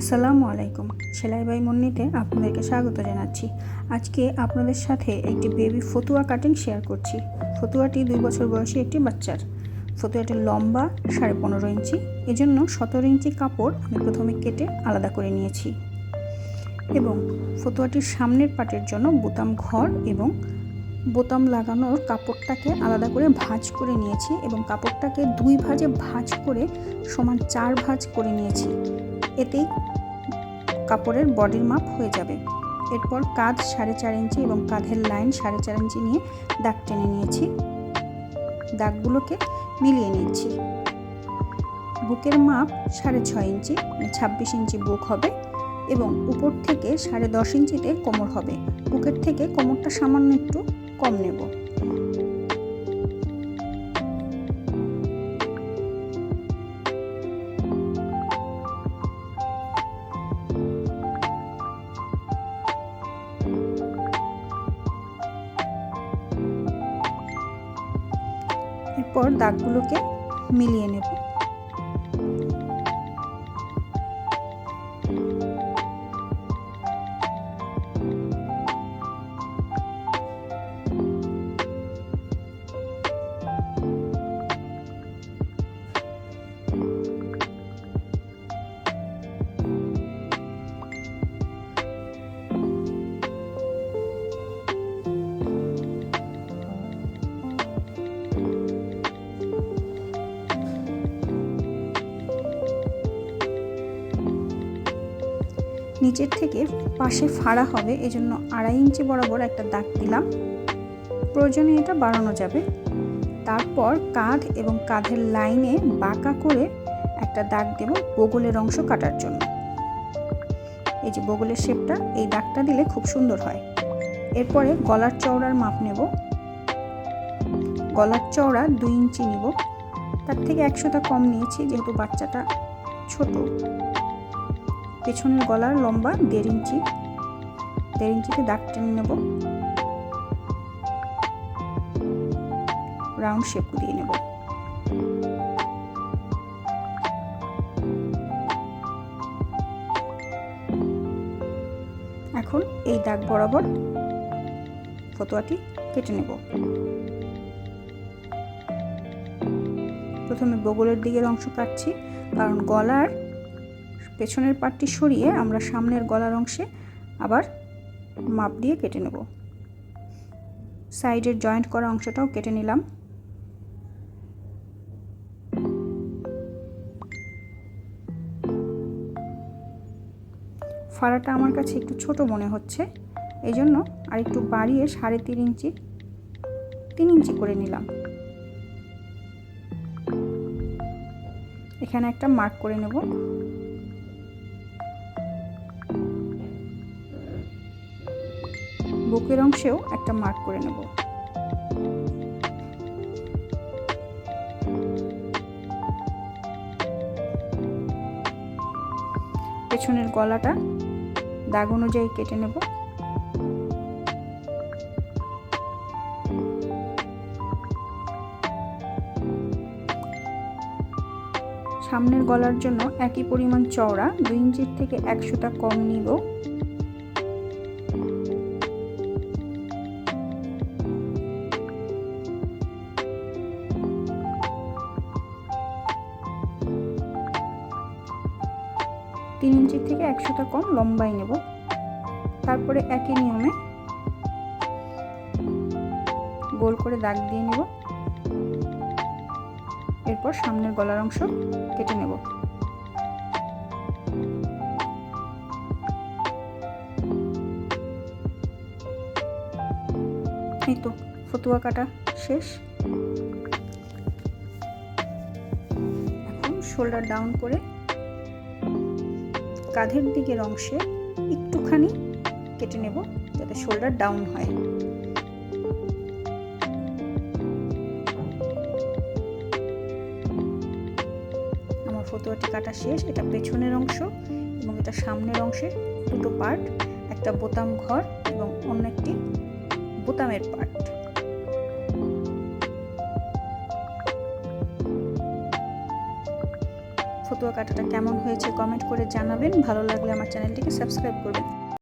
আসসালামু আলাইকুম। সেলাই বাই মুন্নিতে আপনাদেরকে স্বাগত জানাচ্ছি। আজকে আপনাদের সাথে একটি বেবি ফতুয়া কাটিং শেয়ার করছি। ফতুয়াটি দুই বছর বয়সী একটি বাচ্চার। ফতুয়াটি লম্বা, সাড়ে পনেরো ইঞ্চি। এজন্য সতেরো ইঞ্চি কাপড় আমি প্রথমে কেটে আলাদা করে নিয়েছি। এবং ফতুয়াটির সামনের পাটের জন্য বোতাম ঘর এবং বোতাম লাগানোর কাপড়টাকে আলাদা করে ভাঁজ করে নিয়েছি এবং কাপড়টাকে দুই ভাঁজে ভাঁজ করে সমান চার ভাঁজ করে নিয়েছি। এতেই কাপড়ের বডির মাপ হয়ে যাবে। এরপর কাঁধ সাড়ে চার ইঞ্চি এবং কাঁধের লাইন সাড়ে চার ইঞ্চি নিয়ে দাগ টেনে নিয়েছি। দাগগুলোকে মিলিয়ে নিচ্ছি। বুকের মাপ সাড়ে ছয় ইঞ্চি, ছাব্বিশ ইঞ্চি বুক হবে এবং উপর থেকে সাড়ে দশ ইঞ্চিতে কোমর হবে। বুকের থেকে কোমরটা সামান্য একটু কম নেব। এরপর দাগগুলোকে মিলিয়ে নেব। নিচের থেকে পাশে ফাড়া হবে, এজন্য আড়াই ইঞ্চি বরাবর একটা দাগ দিলাম। প্রয়োজনে এটা বাড়ানো যাবে। তারপর কাঁধ এবং কাঁধের লাইনে বাঁকা করে একটা দাগ দেব বগলের অংশ কাটার জন্য। এই যে বগলের শেপটা, এই দাগটা দিলে খুব সুন্দর হয়। এরপরে গলার চওড়ার মাপ নেব। গলার চওড়া দুই ইঞ্চি নিব। তার থেকে একশোটা কম নিয়েছি, যেহেতু বাচ্চাটা ছোট। পেছনের গলার লম্বা দেড় ইঞ্চি। দেড় ইঞ্চিতে দাগ টেনে নেব। রাউন্ড শেপ দিয়ে নেব। এখন এই দাগ বরাবর ফতোয়াটি কেটে নেব। প্রথমে বগলের দিকের অংশ কাটছি, কারণ গলার পেছনের পাটটি সরিয়ে আমরা সামনের গলার অংশে আবার মাপ দিয়ে কেটে নেব। সাইডের জয়েন্ট করা অংশটাও কেটে নিলাম। ফাড়াটা আমার কাছে একটু ছোট মনে হচ্ছে এই জন্য আর একটু বাড়িয়ে সাড়ে তিন ইঞ্চি তিন ইঞ্চি করে নিলাম। এখানে একটা মার্ক করে নেব। বুকের অংশেও একটা মার্ক করে নেব। পেছনের গলাটা দাগ অনুযায়ী কেটে নেব। সামনের গলার জন্য একই পরিমাণ চওড়া দুই ইঞ্চির থেকে একশোটা কম নিব। তিন ইঞ্চির থেকে একশোটা কম লম্বাই নেব। তারপরে একই নিয়মে গোল করে দাগ দিয়ে নেব। এরপর সামনের গলার অংশ কেটে নেব। এই তো, ফতুয়া কাটা শেষ। এখন শোল্ডার ডাউন করে কাঁধের দিকের অংশে একটুখানি কেটে নেব যাতে শোল্ডার ডাউন হয়। আমার ফতুয়াটি কাটা শেষ, এটা পেছনের অংশ এবং এটা সামনের অংশের দুটো পার্ট একটা বোতাম ঘর এবং অন্য একটি বোতামের পার্ট ফতুয়া কাটাটা কেমন হয়েছে কমেন্ট করে জানাবেন। ভালো লাগলে আমার চ্যানেলটিকে সাবস্ক্রাইব করবেন।